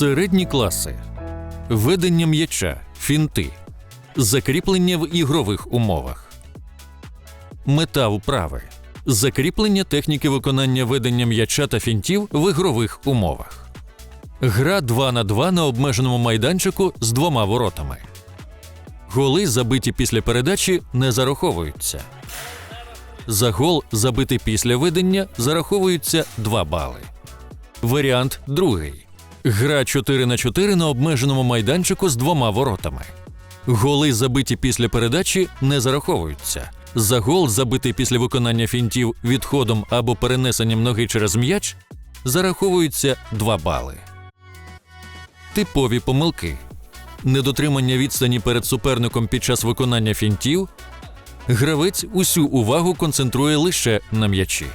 Середні класи. Ведення м'яча, фінти. Закріплення в ігрових умовах. Мета вправи. Закріплення техніки виконання ведення м'яча та фінтів в ігрових умовах. Гра 2 на 2 на обмеженому майданчику з двома воротами. Голи, забиті після передачі, не зараховуються. За гол, забитий після ведення, зараховуються 2 бали. Варіант другий. Гра 4 на 4 на обмеженому майданчику з двома воротами. Голи, забиті після передачі, не зараховуються. За гол, забитий після виконання фінтів відходом або перенесенням ноги через м'яч, зараховуються 2 бали. Типові помилки. Недотримання відстані перед суперником під час виконання фінтів. Гравець усю увагу концентрує лише на м'ячі.